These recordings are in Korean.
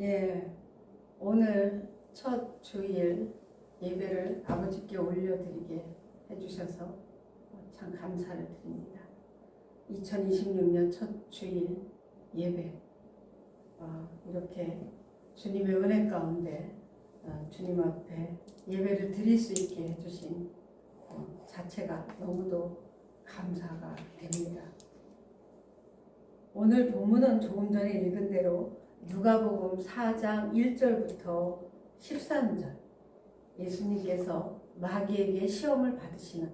예, 오늘 첫 주일 예배를 아버지께 올려드리게 해주셔서 참 감사를 드립니다. 2026년 첫 주일 예배 어, 이렇게 주님의 은혜 가운데 어, 주님 앞에 예배를 드릴 수 있게 해주신 어, 자체가 너무도 감사가 됩니다. 오늘 본문은 조금 전에 읽은 대로 누가복음 4장 1절부터 13절 예수님께서 마귀에게 시험을 받으시는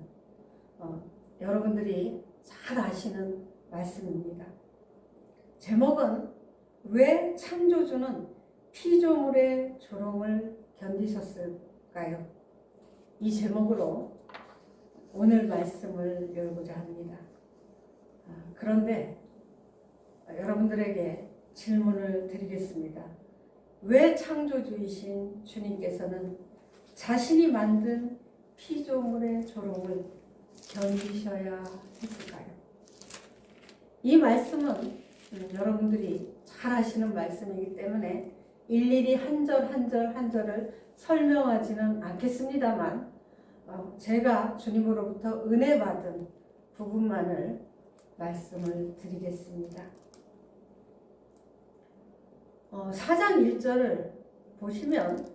어, 여러분들이 잘 아시는 말씀입니다. 제목은 왜 창조주는 피조물의 조롱을 견디셨을까요? 이 제목으로 오늘 말씀을 열고자 합니다. 아, 그런데 여러분들에게 질문을 드리겠습니다. 왜 창조주이신 주님께서는 자신이 만든 피조물의 조롱을 견디셔야 했을까요? 이 말씀은 음, 여러분들이 잘 아시는 말씀이기 때문에 일일이 한 절 한 절 한 절을 설명하지는 않겠습니다만 어, 제가 주님으로부터 은혜 받은 부분만을 말씀을 드리겠습니다. 어, 4장 1절을 보시면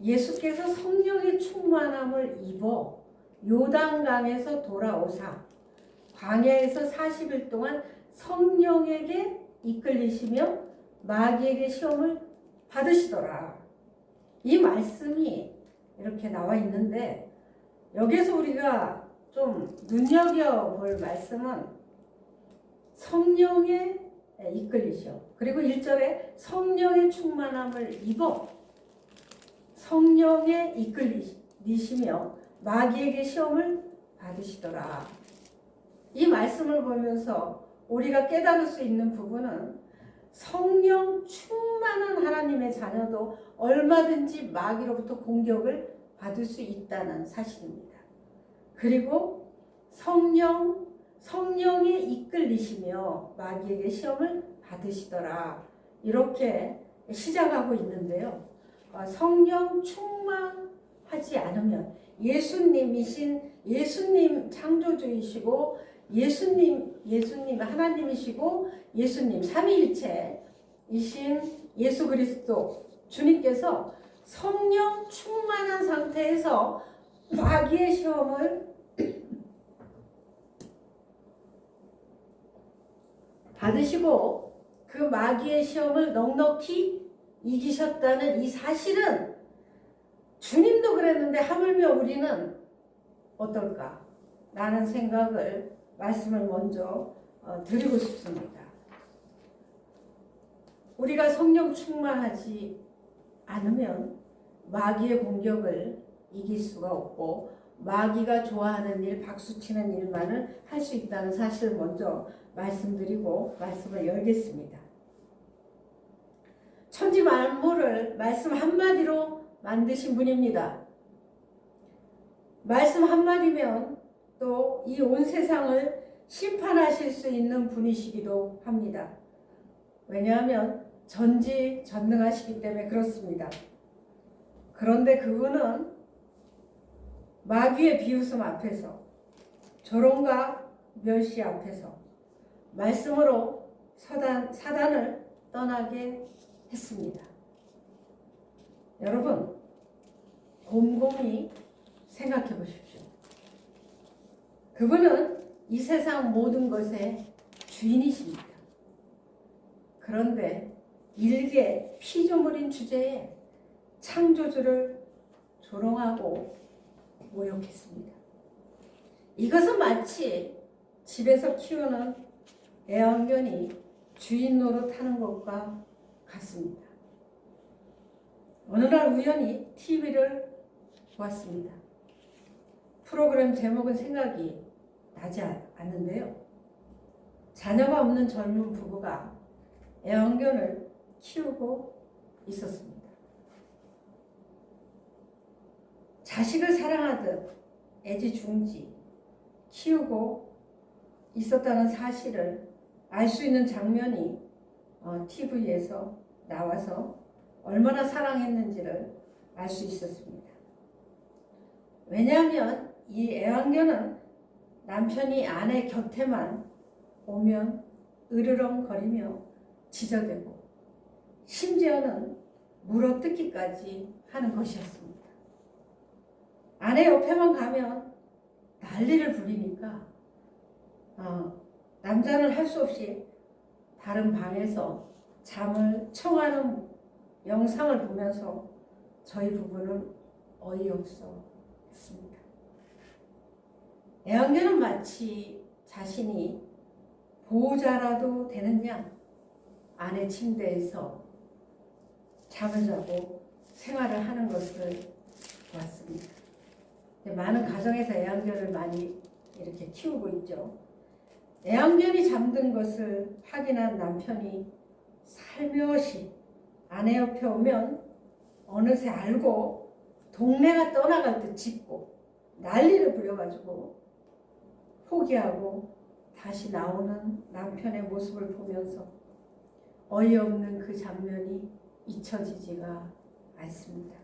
예수께서 성령의 충만함을 입어 요단강에서 돌아오사 광야에서 40일 동안 성령에게 이끌리시며 마귀에게 시험을 받으시더라. 이 말씀이 이렇게 나와 있는데 여기서 우리가 좀 눈여겨볼 말씀은 성령의 이끌리셔. 그리고 1절에 성령의 충만함을 입어 성령에 이끌리시며 마귀에게 시험을 받으시더라. 이 말씀을 보면서 우리가 깨달을 수 있는 부분은 성령 충만한 하나님의 자녀도 얼마든지 마귀로부터 공격을 받을 수 있다는 사실입니다. 그리고 성령 성령에 이끌리시며 마귀에게 시험을 받으시더라. 이렇게 시작하고 있는데요. 어, 성령 충만하지 않으면 예수님이신 예수님 창조주이시고 예수님 예수님 하나님이시고 예수님 삼위일체이신 예수 그리스도 주님께서 성령 충만한 상태에서 마귀의 시험을 받으시고 그 마귀의 시험을 넉넉히 이기셨다는 이 사실은 주님도 그랬는데 하물며 우리는 어떨까? 라는 생각을 말씀을 먼저 어, 드리고 싶습니다. 우리가 성령 충만하지 않으면 마귀의 공격을 이길 수가 없고 마귀가 좋아하는 일, 박수치는 일만을 할 수 있다는 사실을 먼저 말씀드리고 말씀을 열겠습니다. 천지 만물을 말씀 한마디로 만드신 분입니다. 말씀 한마디면 또 이 온 세상을 심판하실 수 있는 분이시기도 합니다. 왜냐하면 전지전능하시기 때문에 그렇습니다. 그런데 그분은 마귀의 비웃음 앞에서 조롱과 멸시 앞에서 말씀으로 사단, 사단을 떠나게 했습니다. 여러분, 곰곰이 생각해 보십시오. 그분은 이 세상 모든 것의 주인이십니다. 그런데 일개 피조물인 주제에 창조주를 조롱하고 모욕했습니다. 이것은 마치 집에서 키우는 애완견이 주인 노릇하는 것과 같습니다. 어느 날 우연히 TV를 보았습니다. 프로그램 제목은 생각이 나지 않는데요. 자녀가 없는 젊은 부부가 애완견을 키우고 있었습니다. 자식을 사랑하듯 애지중지 키우고 있었다는 사실을 알 수 있는 장면이 TV에서 나와서 얼마나 사랑했는지를 알 수 있었습니다. 왜냐하면 이 애완견은 남편이 아내 곁에만 오면 으르렁거리며 지저대고 심지어는 물어뜯기까지 하는 것이었습니다. 아내 옆에만 가면 난리를 부리니까 어, 남자는 할 수 없이 다른 방에서 잠을 청하는 영상을 보면서 저희 부부는 어이없어 했습니다. 애완견은 마치 자신이 보호자라도 되는 양 아내 침대에서 잠을 자고 생활을 하는 것을 보았습니다. 많은 가정에서 애완견을 많이 이렇게 키우고 있죠. 애완견이 잠든 것을 확인한 남편이 살며시 아내 옆에 오면 어느새 알고 동네가 떠나갈 듯 짖고 난리를 부려가지고 포기하고 다시 나오는 남편의 모습을 보면서 어이없는 그 장면이 잊혀지지가 않습니다.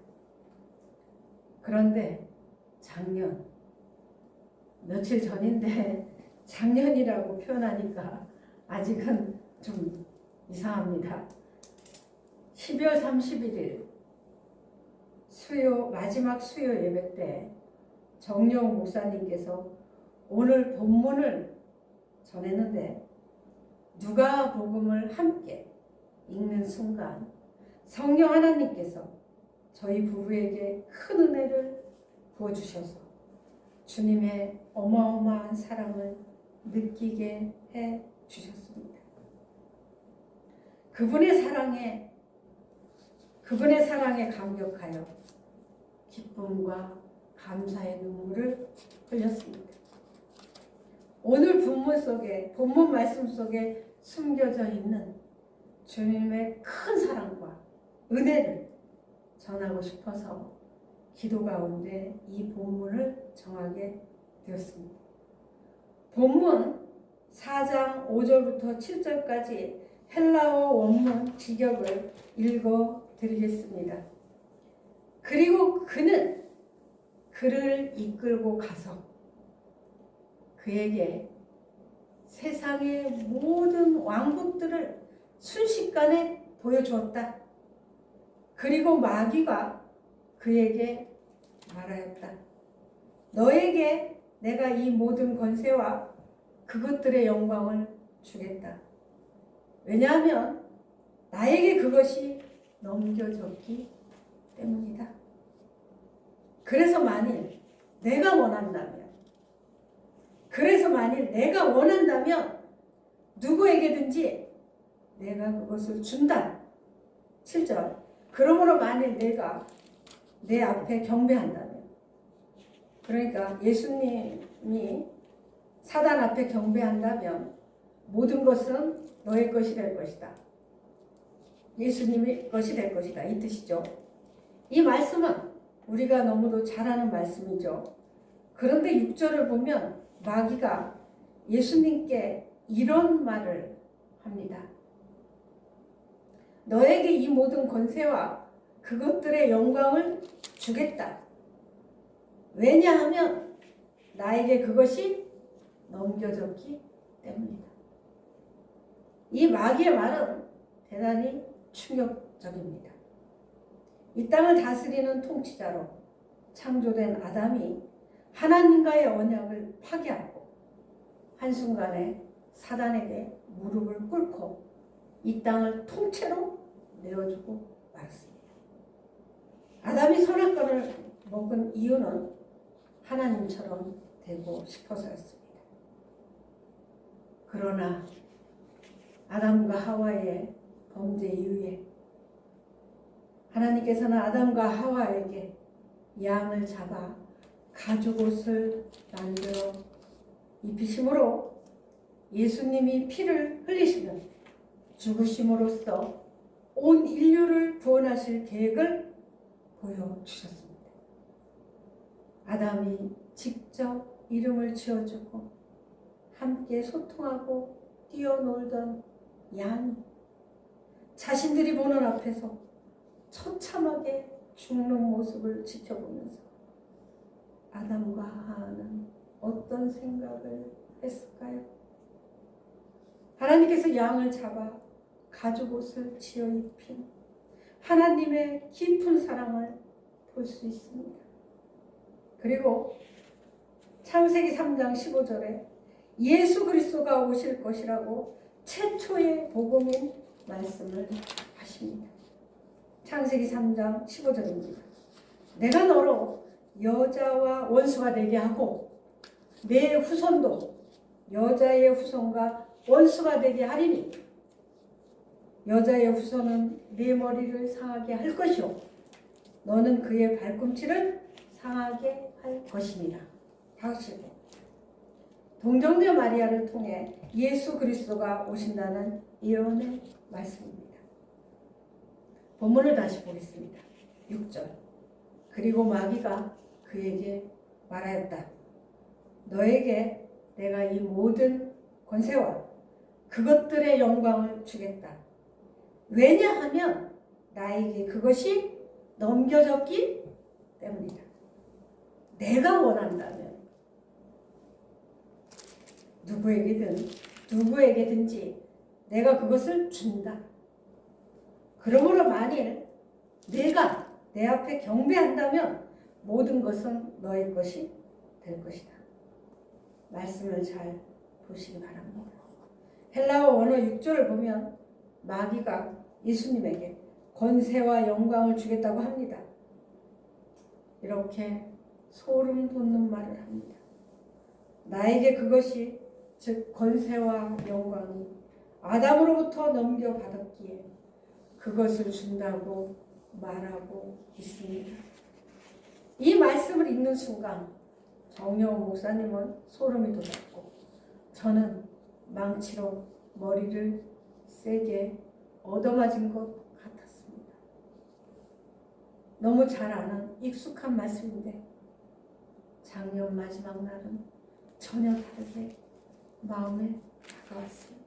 그런데 작년 며칠 전인데 작년이라고 표현하니까 아직은 좀 이상합니다. 12월 31일 수요 마지막 수요 예배 때 정용 목사님께서 오늘 본문을 전했는데 누가 복음을 함께 읽는 순간 성령 하나님께서 저희 부부에게 큰 은혜를 부어주셔서 주님의 어마어마한 사랑을 느끼게 해 주셨습니다. 그분의 사랑에 그분의 사랑에 감격하여 기쁨과 감사의 눈물을 흘렸습니다. 오늘 본문 속에 본문 말씀 속에 숨겨져 있는 주님의 큰 사랑과 은혜를 전하고 싶어서 기도 가운데 이 본문을 정하게 되었습니다. 본문 4장 5절부터 7절까지 헬라어 원문 직역을 읽어 드리겠습니다. 그리고 그는 그를 이끌고 가서 그에게 세상의 모든 왕국들을 순식간에 보여주었다. 그리고 마귀가 그에게 말하였다. 너에게 내가 이 모든 권세와 그것들의 영광을 주겠다. 왜냐하면 나에게 그것이 넘겨졌기 때문이다. 그래서 만일 내가 원한다면, 그래서 만일 내가 원한다면 누구에게든지 내가 그것을 준다. 7절. 그러므로 만일 내가 내 앞에 경배한다면, 그러니까 예수님이 사단 앞에 경배한다면 모든 것은 너의 것이 될 것이다. 예수님의 것이 될 것이다. 이 뜻이죠. 이 말씀은 우리가 너무도 잘 아는 말씀이죠. 그런데 6절을 보면 마귀가 예수님께 이런 말을 합니다. 너에게 이 모든 권세와 그것들의 영광을 주겠다. 왜냐하면 나에게 그것이 넘겨졌기 때문이다. 이 마귀의 말은 대단히 충격적입니다. 이 땅을 다스리는 통치자로 창조된 아담이 하나님과의 언약을 파괴하고 한순간에 사단에게 무릎을 꿇고 이 땅을 통째로 내어주고 말았습니다. 아담이 선악과를 먹은 이유는 하나님처럼 되고 싶어서였습니다. 그러나 아담과 하와의 범죄 이후에 하나님께서는 아담과 하와에게 양을 잡아 가죽 옷을 만들어 입히심으로 예수님이 피를 흘리시면 죽으심으로써 온 인류를 구원하실 계획을 보여주셨습니다. 아담이 직접 이름을 지어주고 함께 소통하고 뛰어놀던 양이 자신들이 보는 앞에서 처참하게 죽는 모습을 지켜보면서 아담과 하하는 어떤 생각을 했을까요? 하나님께서 양을 잡아 가죽 옷을 지어 입힌 하나님의 깊은 사랑을 볼 수 있습니다. 그리고 창세기 3장 15절에 예수 그리스도가 오실 것이라고 최초의 복음인 말씀을 하십니다. 창세기 3장 15절입니다. 내가 너로 여자와 원수가 되게 하고 내 후손도 여자의 후손과 원수가 되게 하리니 여자의 후손은 네 머리를 상하게 할 것이요 너는 그의 발꿈치를 상하게 할 것이니라. 다시고 동정녀 마리아를 통해 예수 그리스도가 오신다는 예언의 말씀입니다. 본문을 다시 보겠습니다. 6절. 그리고 마귀가 그에게 말하였다. 너에게 내가 이 모든 권세와 그것들의 영광을 주겠다. 왜냐하면 나에게 그것이 넘겨졌기 때문이다. 내가 원한다면 누구에게든 누구에게든지 내가 그것을 준다. 그러므로 만일 내가 내 앞에 경배한다면 모든 것은 너의 것이 될 것이다. 말씀을 잘 보시기 바랍니다. 헬라어 원어 6절을 보면 마귀가 예수님에게 권세와 영광을 주겠다고 합니다. 이렇게 소름 돋는 말을 합니다. 나에게 그것이 즉 권세와 영광이 아담으로부터 넘겨받았기에 그것을 준다고 말하고 있습니다. 이 말씀을 읽는 순간 정영호 목사님은 소름이 돋았고 저는 망치로 머리를 세게 얻어맞은 것 같았습니다. 너무 잘 아는 익숙한 말씀인데 작년 마지막 날은 전혀 다르게 마음에 다가왔습니다.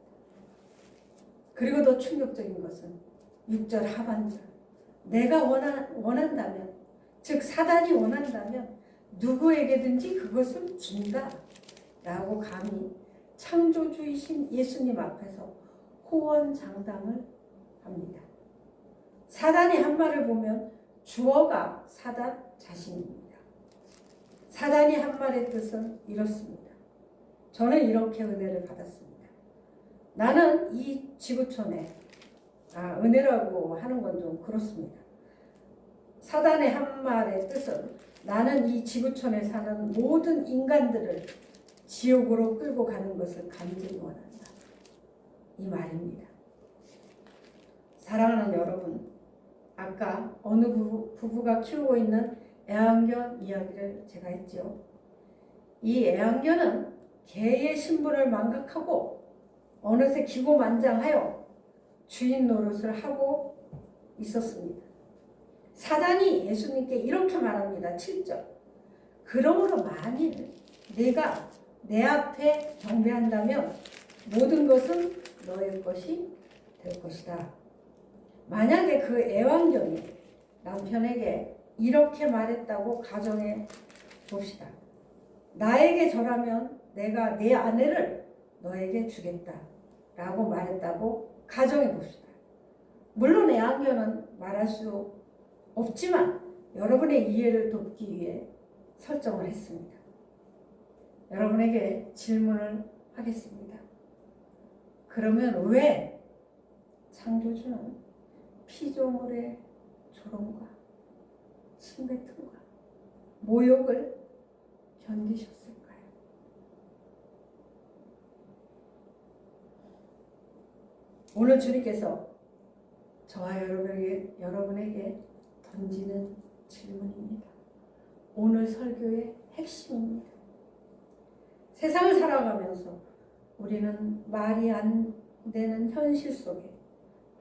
그리고 더 충격적인 것은 6절 하반절 내가 원하, 원한다면 즉 사단이 원한다면 누구에게든지 그것을 준다 라고 감히 창조주이신 예수님 앞에서 호언장담을 합니다. 사단이 한 말을 보면 주어가 사단 자신입니다. 사단이 한 말의 뜻은 이렇습니다. 저는 이렇게 은혜를 받았습니다. 나는 이 지구촌에 아, 은혜라고 하는 건 좀 그렇습니다. 사단의 한 말의 뜻은 나는 이 지구촌에 사는 모든 인간들을 지옥으로 끌고 가는 것을 간절히 원한다. 이 말입니다. 사랑하는 여러분, 아까 어느 부부, 부부가 키우고 있는 애완견 이야기를 제가 했죠. 이 애완견은 개의 신분을 망각하고 어느새 기고만장하여 주인 노릇을 하고 있었습니다. 사단이 예수님께 이렇게 말합니다. 7절. 그러므로 만일 내가 내 앞에 경배한다면 모든 것은 너의 것이 될 것이다. 만약에 그 애완견이 남편에게 이렇게 말했다고 가정해 봅시다. 나에게 절하면 내가 내 아내를 너에게 주겠다. 라고 말했다고 가정해 봅시다. 물론 애완견은 말할 수 없지만 여러분의 이해를 돕기 위해 설정을 했습니다. 여러분에게 질문을 하겠습니다. 그러면 왜 창조주는 피조물의 조롱과 침뱉음과 모욕을 견디셨을까요? 오늘 주님께서 저와 여러분에게, 여러분에게 던지는 질문입니다. 오늘 설교의 핵심입니다. 세상을 살아가면서 우리는 말이 안 되는 현실 속에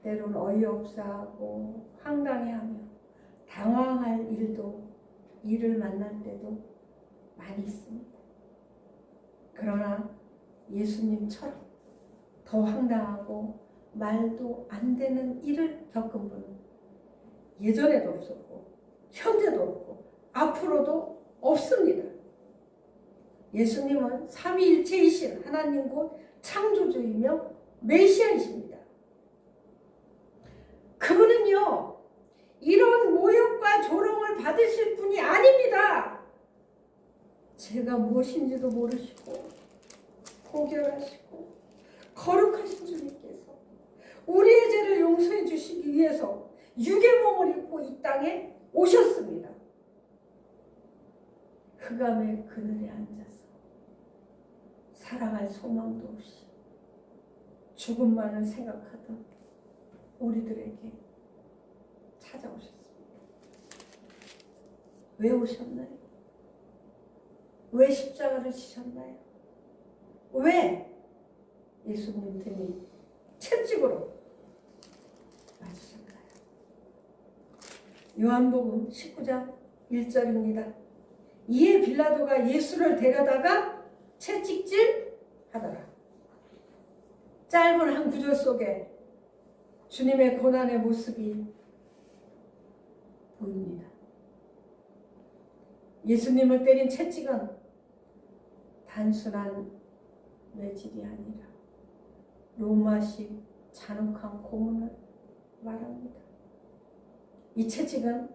때로는 어이없사하고 황당해하며 당황할 일도 일을 만날 때도 많이 있습니다. 그러나 예수님처럼 더 황당하고 말도 안 되는 일을 겪은 분은 예전에도 없었고 현재도 없고 앞으로도 없습니다. 예수님은 삼위일체이신 하나님 곧 창조주이며 메시아이십니다. 그분은요 이런 모욕과 조롱을 받으실 분이 아닙니다. 제가 무엇인지도 모르시고 고결하시고 거룩하신 주님께서 우리의 죄를 용서해 주시기 위해서 몸을 입고 이 땅에 오셨습니다. 흑암의 그늘에 앉아서 살아갈 소망도 없이 죽음만을 생각하던 우리들에게 찾아오셨습니다. 왜 오셨나요? 왜 십자가를 지셨나요? 왜 예수님 등이 채찍으로 맞으셨나요? 요한복음 19장 1절입니다. 이에 빌라도가 예수를 데려다가 채찍질 하더라. 짧은 한 구절 속에 주님의 고난의 모습이 보입니다. 예수님을 때린 채찍은 단순한 매질이 아니라 로마식 잔혹한 고문을 말합니다. 이 채찍은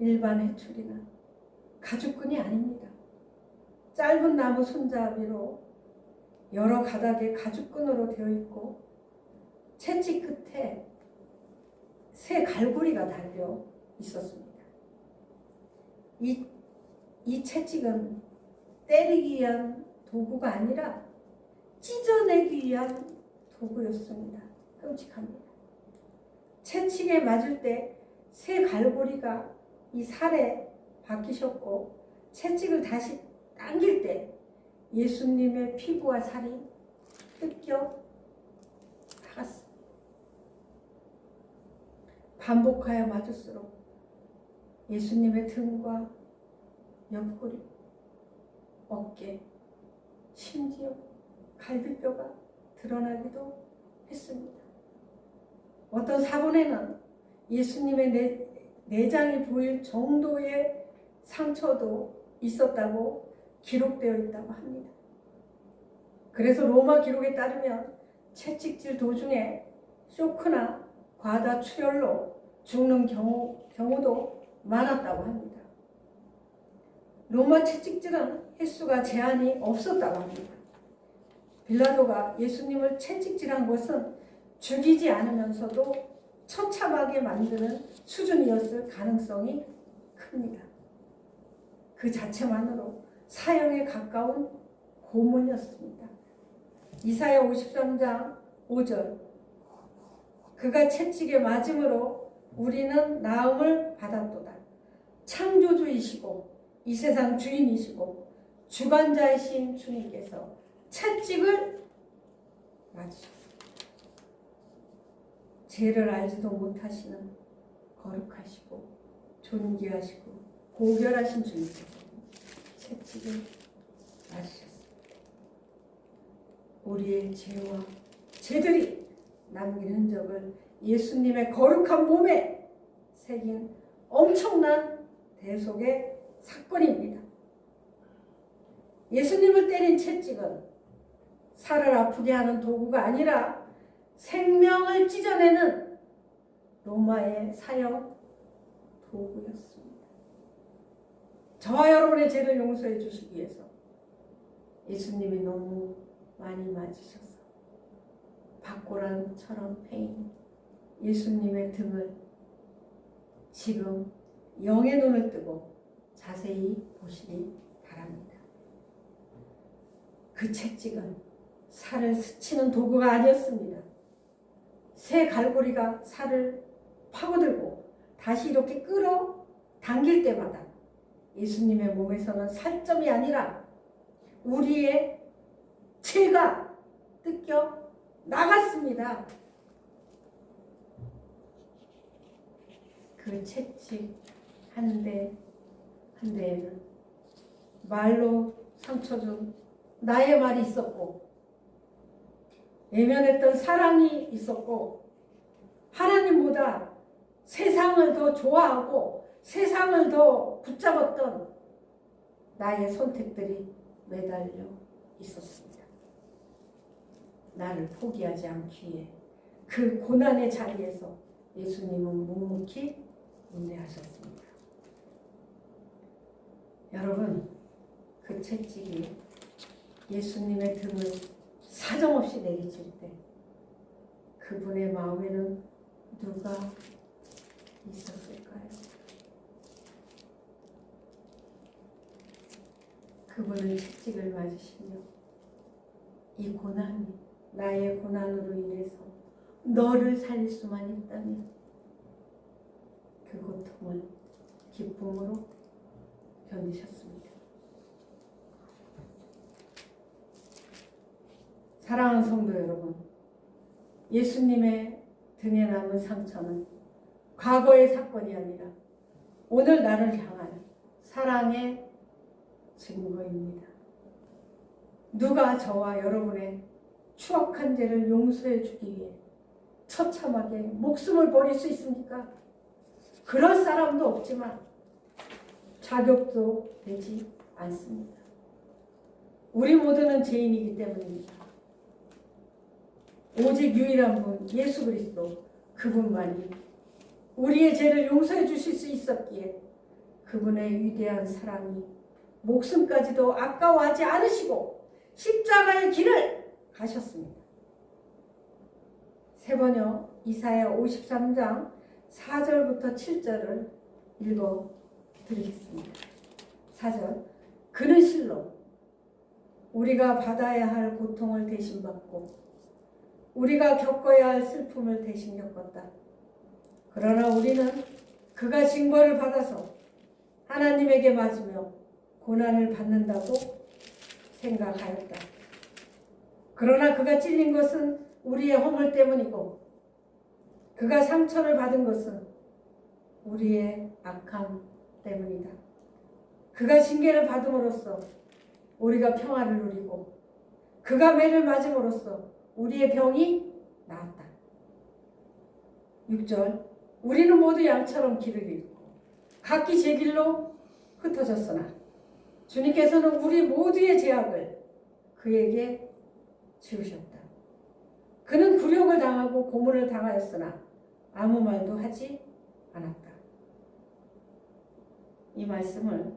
일반 해출이나 가죽끈이 아닙니다. 짧은 나무 손잡이로 여러 가닥의 가죽끈으로 되어 있고 채찍 끝에 새 갈고리가 달려 있었습니다. 이, 이 채찍은 때리기 위한 도구가 아니라 찢어내기 위한 도구였습니다. 끔찍합니다. 채찍에 맞을 때 새 갈고리가 이 살에 박히셨고 채찍을 다시 당길 때 예수님의 피부와 살이 뜯겨 나갔습니다. 반복하여 맞을수록 예수님의 등과 옆구리, 어깨, 심지어 갈비뼈가 드러나기도 했습니다. 어떤 사본에는 예수님의 내, 내장이 보일 정도의 상처도 있었다고 기록되어 있다고 합니다. 그래서 로마 기록에 따르면 채찍질 도중에 쇼크나 과다 출혈로 죽는 경우, 경우도 많았다고 합니다. 로마 채찍질은 횟수가 제한이 없었다고 합니다. 빌라도가 예수님을 채찍질한 것은 죽이지 않으면서도 처참하게 만드는 수준이었을 가능성이 큽니다. 그 자체만으로 사형에 가까운 고문이었습니다. 이사야 53장 5절 그가 채찍에 맞음으로 우리는 나음을 받았도다. 창조주이시고 이 세상 주인이시고 주관자이신 주님께서 채찍을 맞으셨습니다. 죄를 알지도 못하시는 거룩하시고 존귀하시고 고결하신 주님께서 채찍을 맞으셨습니다. 우리의 죄와 죄들이 남긴 흔적을 예수님의 거룩한 몸에 새긴 엄청난 대속의 사건입니다. 예수님을 때린 채찍은 살을 아프게 하는 도구가 아니라 생명을 찢어내는 로마의 사형 도구였습니다. 저와 여러분의 죄를 용서해 주시기 위해서 예수님이 너무 많이 맞으셔서 박고란처럼 패인 예수님의 등을 지금 영의 눈을 뜨고 자세히 보시기 바랍니다. 그 채찍은 살을 스치는 도구가 아니었습니다. 새 갈고리가 살을 파고들고 다시 이렇게 끌어 당길 때마다 예수님의 몸에서는 살점이 아니라 우리의 죄가 뜯겨 나갔습니다. 그 채찍 한 대, 한 대에는 말로 상처 준 나의 말이 있었고, 외면했던 사랑이 있었고, 하나님보다 세상을 더 좋아하고 세상을 더 붙잡았던 나의 선택들이 매달려 있었습니다. 나를 포기하지 않기에 그 고난의 자리에서 예수님은 묵묵히 인내하셨습니다. 여러분, 그 채찍이 예수님의 등을 사정없이 내리칠 때 그분의 마음에는 누가 있었을까요? 그분은 채찍을 맞으시며 이 고난이 나의 고난으로 인해서 너를 살릴 수만 있다면 그 고통을 기쁨으로 견디셨습니다. 사랑하는 성도 여러분, 예수님의 등에 남은 상처는 과거의 사건이 아니라 오늘 나를 향한 사랑의 증거입니다. 누가 저와 여러분의 추억한 죄를 용서해 주기 위해 처참하게 목숨을 버릴 수 있습니까? 그럴 사람도 없지만 자격도 되지 않습니다. 우리 모두는 죄인이기 때문입니다. 오직 유일한 분 예수 그리스도 그분만이 우리의 죄를 용서해 주실 수 있었기에 그분의 위대한 사랑이 목숨까지도 아까워하지 않으시고 십자가의 길을 가셨습니다. 세 번역 이사야 53장 4절부터 7절을 읽어 드리겠습니다. 4절 그는 실로 우리가 받아야 할 고통을 대신 받고 우리가 겪어야 할 슬픔을 대신 겪었다. 그러나 우리는 그가 징벌을 받아서 하나님에게 맞으며 고난을 받는다고 생각하였다. 그러나 그가 찔린 것은 우리의 허물 때문이고 그가 상처를 받은 것은 우리의 악함 때문이다. 그가 징계를 받음으로써 우리가 평화를 누리고 그가 매를 맞음으로써 우리의 병이 나았다. 6절 우리는 모두 양처럼 길을 잃고 각기 제 길로 흩어졌으나 주님께서는 우리 모두의 죄악을 그에게 지우셨다. 그는 굴욕을 당하고 고문을 당하였으나 아무 말도 하지 않았다. 이 말씀을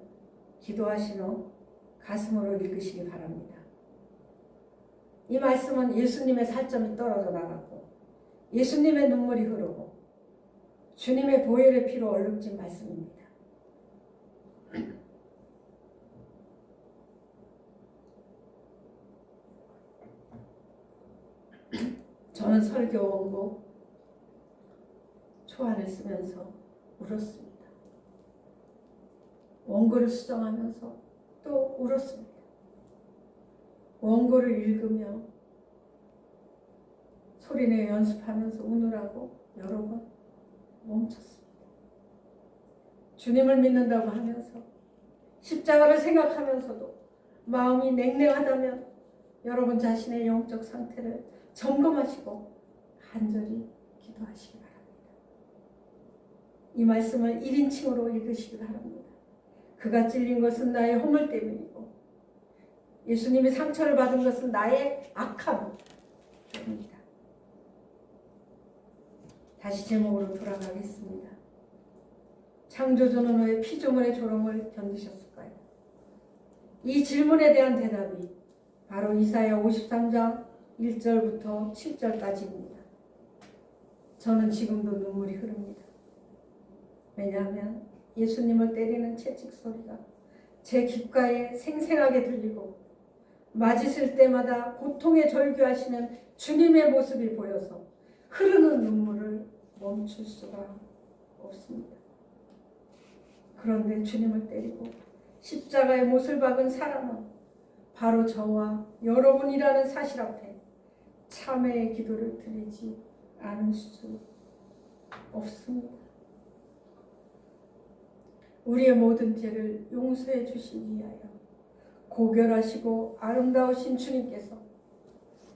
기도하신 후 가슴으로 읽으시기 바랍니다. 이 말씀은 예수님의 살점이 떨어져 나가고 예수님의 눈물이 흐르고 주님의 보혈의 피로 얼룩진 말씀입니다. 저는 설교 원고 초안을 쓰면서 울었습니다. 원고를 수정하면서 또 울었습니다. 원고를 읽으며 소리내 연습하면서 우느라고 여러 번 멈췄습니다. 주님을 믿는다고 하면서 십자가를 생각하면서도 마음이 냉랭하다면 여러분 자신의 영적 상태를 점검하시고 간절히 기도하시기 바랍니다. 이 말씀을 1인칭으로 읽으시기 바랍니다. 그가 찔린 것은 나의 허물 때문이고 예수님이 상처를 받은 것은 나의 악함 때문이다. 다시 제목으로 돌아가겠습니다. 창조주는 왜 피조물의 조롱을 견디셨을까요? 이 질문에 대한 대답이 바로 이사야 53장 1절부터 7절까지입니다. 저는 지금도 눈물이 흐릅니다. 왜냐하면 예수님을 때리는 채찍 소리가 제 귓가에 생생하게 들리고 맞으실 때마다 고통에 절규하시는 주님의 모습이 보여서 흐르는 눈물을 멈출 수가 없습니다. 그런데 주님을 때리고 십자가의 못을 박은 사람은 바로 저와 여러분이라는 사실 앞에 참회의 기도를 드리지 않을 수 없습니다. 우리의 모든 죄를 용서해 주시기 위하여 고결하시고 아름다우신 주님께서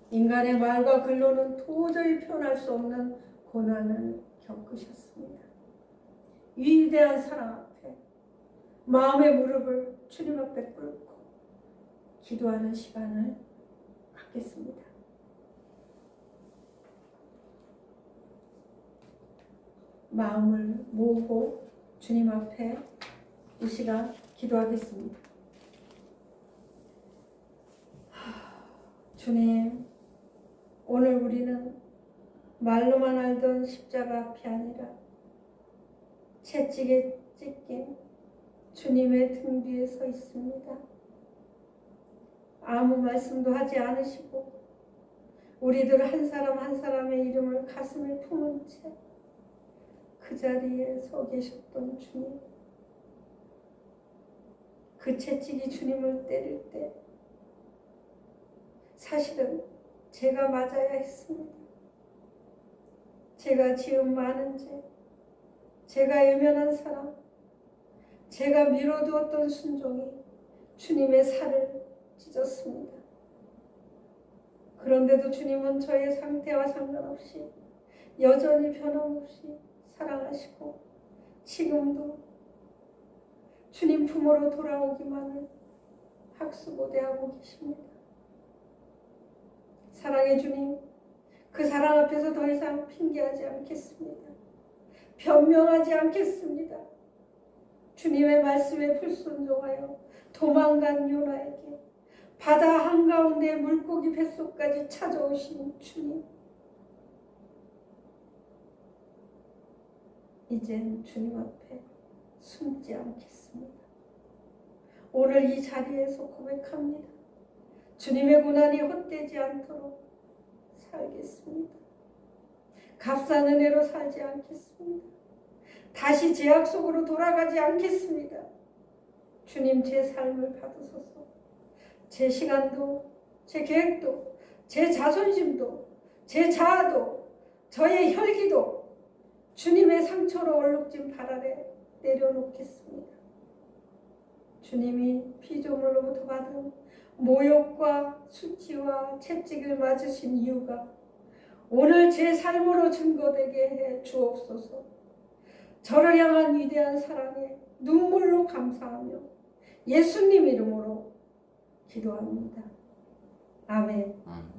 인간의 말과 글로는 도저히 표현할 수 없는 고난을 겪으셨습니다. 위대한 사랑 앞에 마음의 무릎을 주님 앞에 꿇고 기도하는 시간을 갖겠습니다. 마음을 모으고 주님 앞에 이 시간 기도하겠습니다. 하, 주님, 오늘 우리는 말로만 알던 십자가 앞이 아니라 채찍에 찢긴 주님의 등 뒤에 서 있습니다. 아무 말씀도 하지 않으시고 우리들 한 사람 한 사람의 이름을 가슴에 품은 채 그 자리에 서 계셨던 주님. 그 채찍이 주님을 때릴 때 사실은 제가 맞아야 했습니다. 제가 지은 많은 죄, 제가 예면한 사람, 제가 미뤄두었던 순종이 주님의 살을 찢었습니다. 그런데도 주님은 저의 상태와 상관없이 여전히 변함없이 사랑하시고 지금도 주님 품으로 돌아오기만을 학수고대하고 계십니다. 사랑의 주님, 그 사랑 앞에서 더 이상 핑계하지 않겠습니다. 변명하지 않겠습니다. 주님의 말씀에 불순종하여 도망간 요나에게 바다 한가운데 물고기 뱃속까지 찾아오신 주님. 이젠 주님 앞에 숨지 않겠습니다. 오늘 이 자리에서 고백합니다. 주님의 고난이 헛되지 않도록 살겠습니다. 값싼 은혜로 살지 않겠습니다. 다시 제약 속으로 돌아가지 않겠습니다. 주님 제 삶을 받으소서. 제 시간도, 제 계획도, 제 자존심도, 제 자아도, 저의 혈기도 주님의 상처로 얼룩진 발 아래 내려놓겠습니다. 주님이 피조물로부터 받은 모욕과 수치와 채찍을 맞으신 이유가 오늘 제 삶으로 증거되게 해 주옵소서. 저를 향한 위대한 사랑에 눈물로 감사하며 예수님 이름으로 기도합니다. 아멘. 아멘.